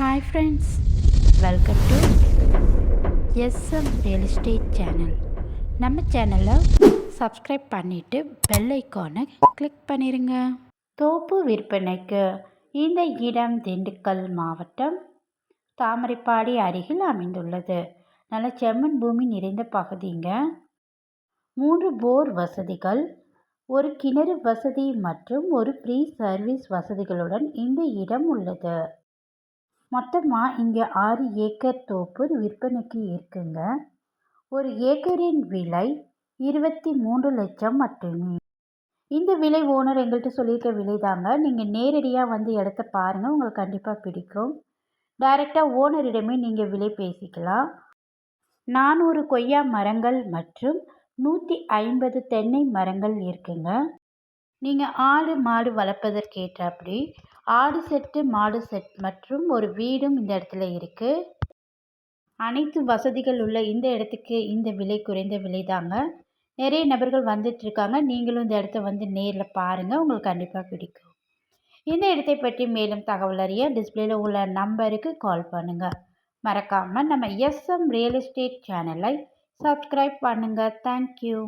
Hi friends welcome to SM real estate channel நம்ம சேனலை subscribe பண்ணிவிட்டு பெல் ஐக்கானை கிளிக் பண்ணிடுங்க தோப்பு விற்பனைக்கு இந்த இடம் திண்டுக்கல் மாவட்டம் தாமரைப்பாடி அருகில் அமைந்துள்ளது. நல்ல செம்மண் பூமி நிறைந்த பகுதிங்க. மூன்று போர் வசதிகள் ஒரு கிணறு வசதி மற்றும் ஒரு ஃப்ரீ சர்வீஸ் வசதிகளுடன் இந்த இடம் உள்ளது. மொத்தமாக இங்கே ஆறு ஏக்கர் தோப்பு விற்பனைக்கு இருக்குங்க. ஒரு ஏக்கரின் விலை இருபத்தி மூன்று லட்சம் மட்டுமே. இந்த விலை ஓனர் எங்கள்கிட்ட சொல்லியிருக்க விலை தாங்க. நீங்கள் நேரடியாக வந்து இடத்த பாருங்கள் உங்களுக்கு கண்டிப்பாக பிடிக்கும். டைரெக்டாக ஓனரிடமே நீங்கள் விலை பேசிக்கலாம். நானூறு கொய்யா மரங்கள் மற்றும் நூற்றி ஐம்பது தென்னை மரங்கள் இருக்குங்க. நீங்கள் ஆடு மாடு வளர்ப்பதற்கேற்றாப்படி ஆடு செட்டு மாடு செட் மற்றும் ஒரு வீடும் இந்த இடத்துல இருக்குது அனைத்து வசதிகள் உள்ள இந்த இடத்துக்கு இந்த விலை குறைந்த விலை தாங்க. நிறைய நபர்கள் வந்துட்டுருக்காங்க நீங்களும் இந்த இடத்த வந்து நேரில் பாருங்கள் உங்களுக்கு கண்டிப்பாக பிடிக்கும். இந்த இடத்தை பற்றி மேலும் தகவல் அறிய டிஸ்பிளேல உள்ள நம்பருக்கு கால் பண்ணுங்கள் மறக்காமல் நம்ம எஸ்எம் ரியல் எஸ்டேட் சேனலை சப்ஸ்கிரைப் பண்ணுங்கள் தேங்க்யூ.